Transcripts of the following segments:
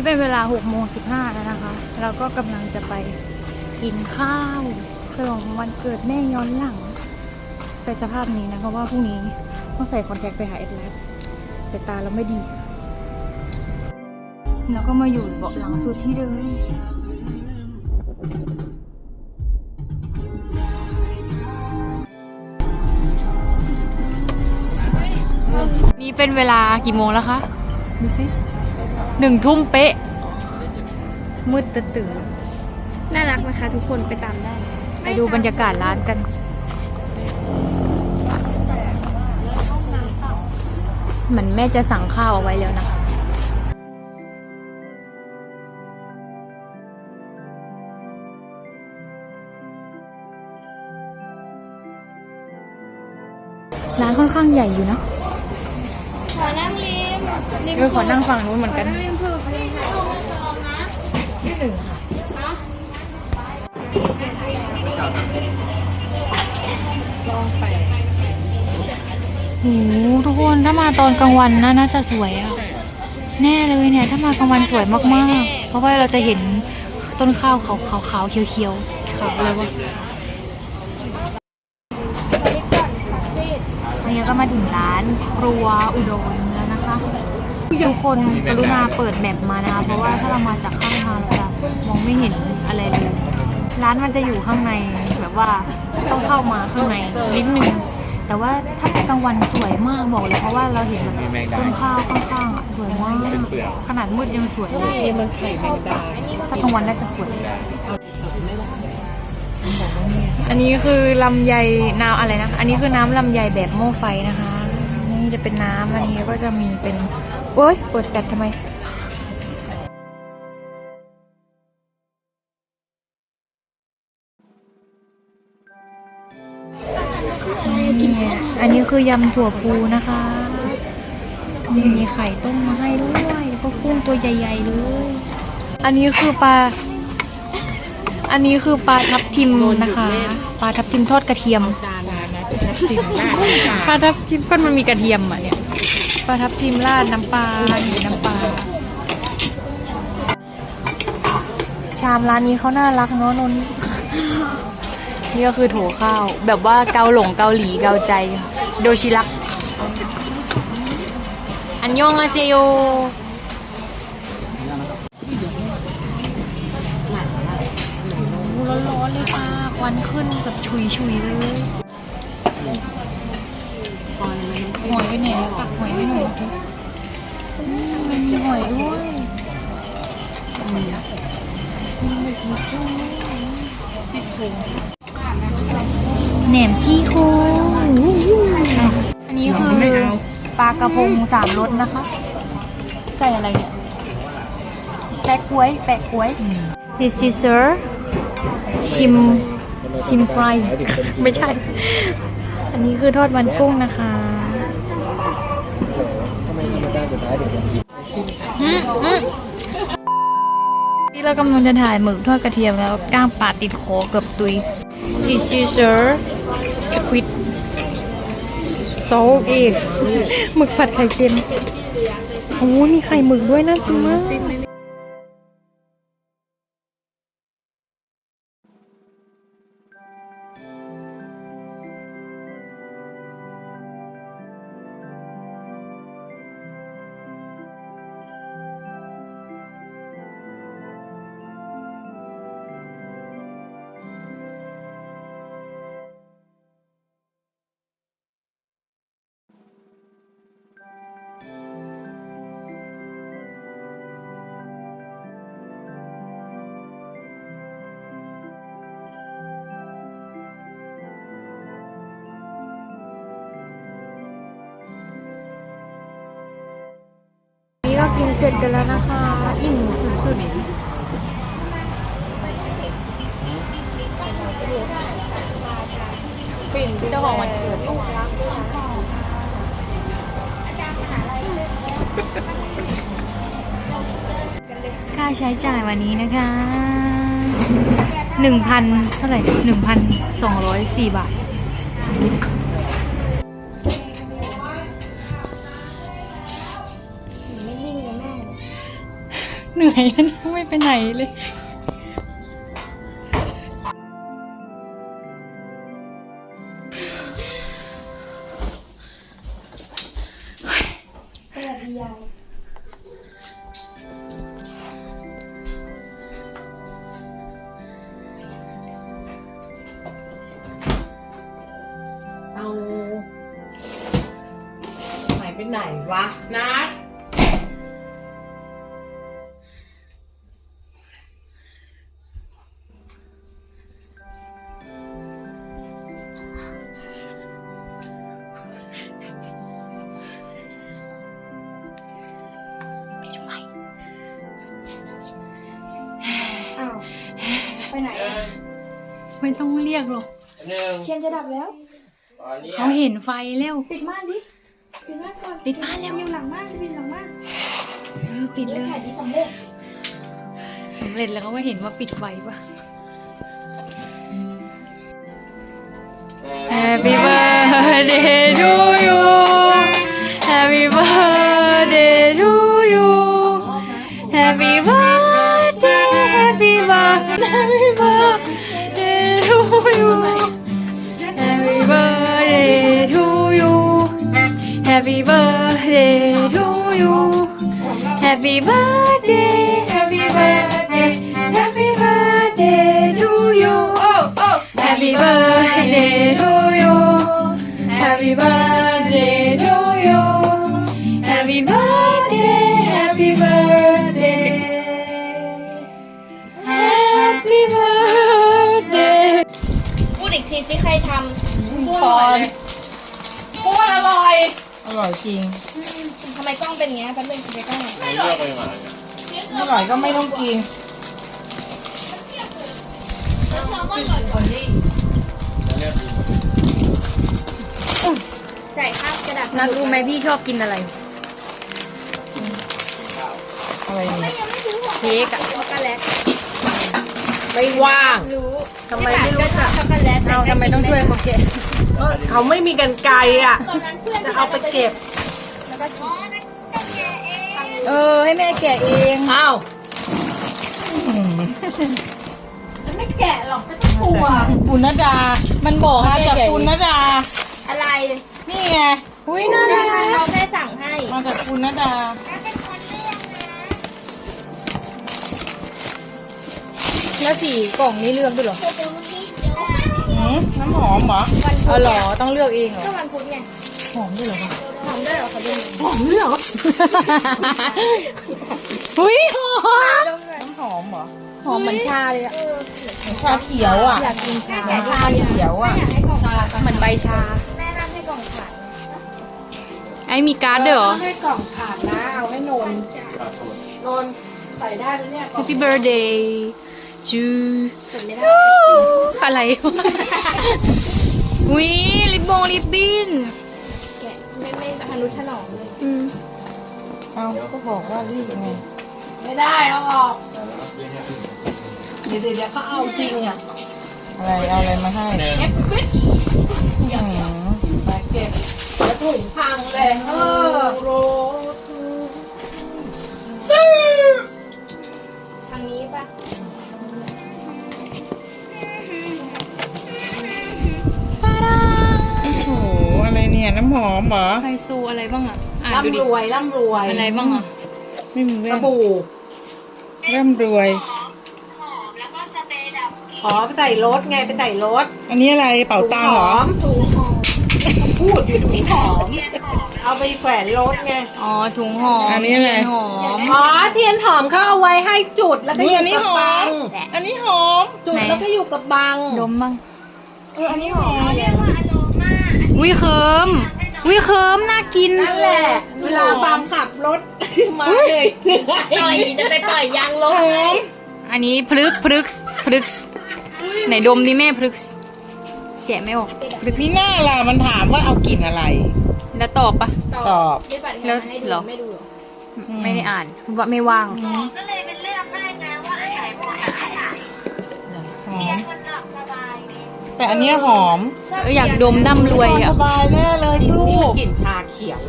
นี่เป็นเวลา6โมง15แล้วนะคะ เราก็กำลังจะไปกินข้าวฉลองวันเกิดแม่ย้อนหลังใส่สภาพนี้นะ เพราะว่าพรุ่งนี้ต้องใส่คอนแทคไปหาเอ็ดแลสแต่ตาเราไม่ดี แล้วก็มาอยู่เบาะหลังสุดที่เดิมนี่เป็นเวลากี่โมงแล้วคะ ดูสิ หนึ่งทุ่มเป๊ะ มืดตื่นตื่นน่ารักนะคะ ทุกคนไปตามได้ไปดูบรรยากาศร้านกัน เหมือนแม่จะสั่งข้าวเอาไว้แล้วนะคะร้านค่อนข้างใหญ่อยู่เนอะขอนั่งริมริม เออขอนั่งฝั่งนู้นเหมือนกันริมผูกริมผูกนะที่หนึ่งค่ะโอ้โหทุกคนถ้ามาตอนกลางวันนะน่าจะสวยอะแน่เลยเนี่ย ถ้ามากลางวันสวยมากๆ เพราะว่าเราจะเห็นต้นข้าวขาวขาวๆเขียวๆขาวเลยวะอันนี้ก็มาถึงร้านครัวอุดรแล้วนะคะ ทุกคนกรุณาเปิดแมปมานะคะ เพราะว่าถ้าเรามาจากข้างทางเราจะมองไม่เห็นอะไรเลย ร้านมันจะอยู่ข้างในแบบว่าต้องเข้ามาข้างในนิดนึงแต่ว่าถ้าเป็นกลางวันสวยมากบอกเลยเพราะว่าเราเห็นแบบต้นข้าวข้างๆอะสวยมากขนาดมืดยังสวยเลยมันไข่แมงดาถ้ากลางวันน่าจะสวยอันนี้คือลำไยน้ำอะไรนะ อันนี้คือน้ำลำไยแบบโม่ไฟนะคะ นี่จะเป็นน้ำอันนี้ก็จะมีเป็น โอ๊ยเปิดแฟลชทำไมนี่อันนี้คือยำถั่วพูนะคะนี่มีไข่ต้มมาให้ด้วยแล้วก็กุ้งตัวใหญ่ ๆ เลย อันนี้คือปลา อันนี้คือปลาทับทิมนะคะ ปลาทับทิมทอดกระเทียมดารานะชัดสินมากปลาทับทิมก็มันมีกระเทียมอะเนี่ย ปลาทับทิมราดน้ำปลาหรือน้ำปลา ชามร้านนี้เขาน่ารักเนาะนนท์นี่ก็คือโถข้าว แบบว่าเกาหลงเกาหลีเกาใจค่ะโดชิรัก อันยองอาเซโยร้อนๆเลยป้าควันขึ้นแบบชุยๆเลย หอยไปไหนแล้วตักหอยให้หน่อยดิอืมมันมีหอยด้วยอืมมีหมึกมีกุ้งซี่โครงแหนมซี่โครงอันนี้คือปลากระพงสามรสนะคะ ใส่อะไรเนี่ยแปะกล้วย แปะกล้วย This is sir ชิมชิมฟรายไม่ใช่ อันนี้คือทอดมันกุ้งนะคะอืมอืม นี่เรากำลังจะถ่ายหมึกทอดกระเทียมแล้วก้างปลาติดคอเกือบตุย This is a squid โซเอกหมึกผัดไข่เค็มโอ้มีไข่หมึกด้วยน่ากินมาก นี่ก็กินเสร็จกันแล้วนะคะ อิ่มสุดๆฟินเจ้าของวันเกิดค่าใช้จ่ายวันนี้นะคะหนึ่งพันเท่าไหร่หนึ่งพันสองร้อยสี่บาท เหนื่อยแล้วนะไม่ไปไหนเลย ไม่ต้องเรียกหรอก หนึ่งเทียนจะดับแล้ว ตอนนี้เขาเห็นไฟแล้วปิดม่านดิปิดม่านก่อนปิดม่านแล้วอยู่หลังม่านจะปิดหลังม่านเออปิดเลยถ่ายที่สำเร็จสำเร็จแล้วเขาก็เห็นว่าปิดไฟปะ Happy birthday to you Happy birthday to you Happy birthday Happy birthday Happy birthday to you. Happy birthday to you. Happy birthday to you. Happy birthday Happy birthday Happy birthday to you. Oh oh. Happy birthday to you. Happy birthday พูดอร่อยพูดอร่อยอร่อยจริงำทำไมกล้องเป็นอย่างเงี้ยแป๊บนึงไปกล้องหน่อยไม่เลือกไปมาเนี่ยอร่อยก็ไม่ต้องกินจะเลือกกินจ่ายค่ากระดาษนัดรู้ไหมพี่ชอบกินอะไร อะไรเนี่ยเค้กอะช็อกโกแลตไม่ว่างรู้ทำไมไม่รู้ค่ะช็อกโกแลตเราทำไมต้องช่วยเขาแกะเขาไม่มีกันไกลอะ ตอนนั้นเพื่อนจะเอาไปเก็บ แล้วก็ฉีดเออ ให้แม่แกะเองอ้าวไม่แกะหรอกไม่ต้องกลัวปุณดา มันบอกให้มาแม่จากแกะปุเอณงดา อะไร นี่ไง อุ้ยน่ารักเขาแค่สั่งให้ มาจากปุณดาแล้วสีกล่องนี้เลือกด้วยเหรอหื มน้ำหอมเหรอวันพุอ๋อธเหรอต้องเลือกเองเหรอก็วันพุธไงหอมด้วยเหรอวะหอมด้วยเหรอเขาดูหอมเหรออุ้ยหอมดมหน่อยน้ำหอมเหรอหอมเหมือนชาเลยอะเออชาเขียวอะอยากกินชาชาเขียวอะอยากให้กล่องขาดเหมือนใบชาแม่น้ำให้กล่องขาดไอ้มีการ์ดด้วยเหรอให้กล่องขาดนะเอาให้นนขาดทุนนนใส่ได้แล้วเนี่ย Happy birthday to เสร็ จไม่ได้อะไรวะวิลิบบงลิบบินแกะไม่ไม่ทะนุถนอมเลยอืมเอาก็บอกว่ารีบไงไม่ได้เอาออกเดี๋ยวเดี๋ยวก็เอาจริงอะอะไรเอาอะไรมาให้หนึ่งอืมไปเก็บแล้วถุงพังเลยเออ นี่ยน้ำหอมเหรอ ไฮโซอะไรบ้างอะอ่านดูดิร่ำรวยร่ำรวยอะไรบ้างอะไม่มีแว่สนบู่ร่ำรวยอ๋อไปใส่รถไงไปใส่รถอันนี้อะไรเป่าตังเหรอ ถุงหอมพูดอยู่ถุงหอมเอาไปแขวนรถไง อ๋อถุงหอมอันนี้อะไร เทียหอม อ๋อเทียนหอมเขาเอาไว้ให้จุดแล้วก็อุ๊อยยู่อันนี้กับหอบังมอันนี้หอม จุดไหน แล้วก็อยู่กับบัง ดมบ้าง เอออันนี้หอมวิ เคิมวิเคิมน่ากิน นั่นแหละ เวลาบังขับรถ มาเลยเหนื่อยปล่อยจะไปปล่อยยางลบอันนี้พลึกพลึกพลึกไหนดมดิแม่พลึกแกะไม่ออกพลึกนี่หน้าล่ะมันถามว่าเอากลิ่นอะไร แล้วตอบปะตอบได้บัตรแล้วให้ดูเหรอไม่ดูเหรอไม่ได้อ่านว่าไม่ว่างหอม แต่อันเนี้ยหอมเอออยากดมดั้มรวยสอะ บายแน่เลยลูนี่มันกกลิ่นชาเขียว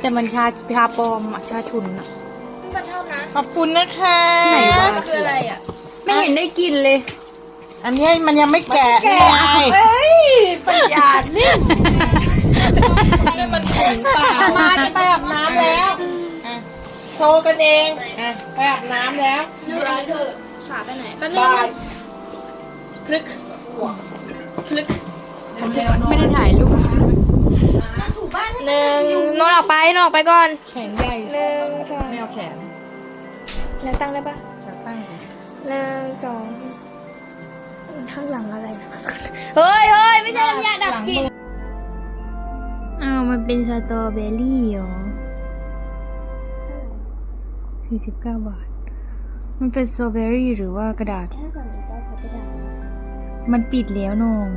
แต่มันชาชาปลอมอะชาชุนอะมันชอบนะขอบคุณนะคะ ไหนวะคืออะไรอะไม่เห็นได้กินเลย อันนี้มันยังไม่แกะนี่ไงเฮ้ยประหยัดนี่มันขุนตามาจะไปอาบน้ำแล้วอะโทรกันเองอะไปอาบน้ำแล้ว ดูอะไรเธอขาไปไหนแป๊บนึงบายคลึกค ลึกไม่ได้ถ่ายรูปหนึ่งนอนออกไปนอนออกไปก่อนแขนใหญ่หนึ่งสองไม่เอาแขนแล้วตั้งได้ปะจะตั้งดิหนึ่งสองข้างหลังอะไรนะเฮ้ยเฮ้ยไม่ใช่น้ำยาดับกลิ่นอ้าวมันเป็นสตรอเบอรี่เหรอสี่สิบเก้าบาท มันเป็นสตรอเบอรี่หรือว่ากระดาษ มันปิดแล้วนง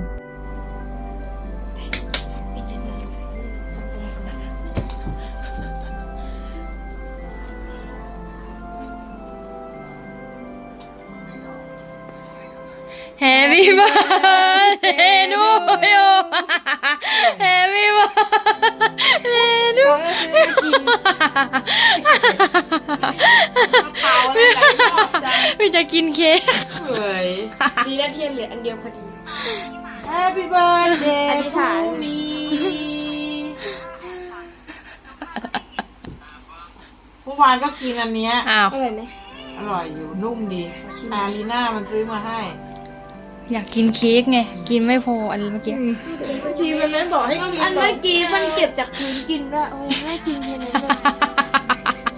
แฮปปี้เบิร์ดเดย์นูโยแฮปปี้เบิร์ดเดย์นูเปล่าอะไรหลายรอบจังพี่จะกินเค้กเฮ้ย ดีนะเทียนเหลืออันเดียวพอดี Happy birthday อธิษ to ฐาน me เมื่อวานก็กินอันเนี้ย อ้าว อร่อยไหมอร่อยอยู่นุ่มดีอาลีน่ามันซื้อมาให้ อยากกินเค้กไง กินไม่พออันเมื่อกี้ ทีมันไม่บอกให้กินอันเมื่อกี้มันเก็บจากพื้นกินด้วยโอ้ยแม่กินเทียนเลย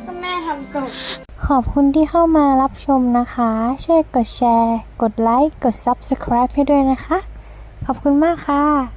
ก็แม่ทำตก ขอบคุณที่เข้ามารับชมนะคะ ช่วยกดแชร์ กดไลค์ กด Subscribe ให้ด้วยนะคะ ขอบคุณมากค่ะ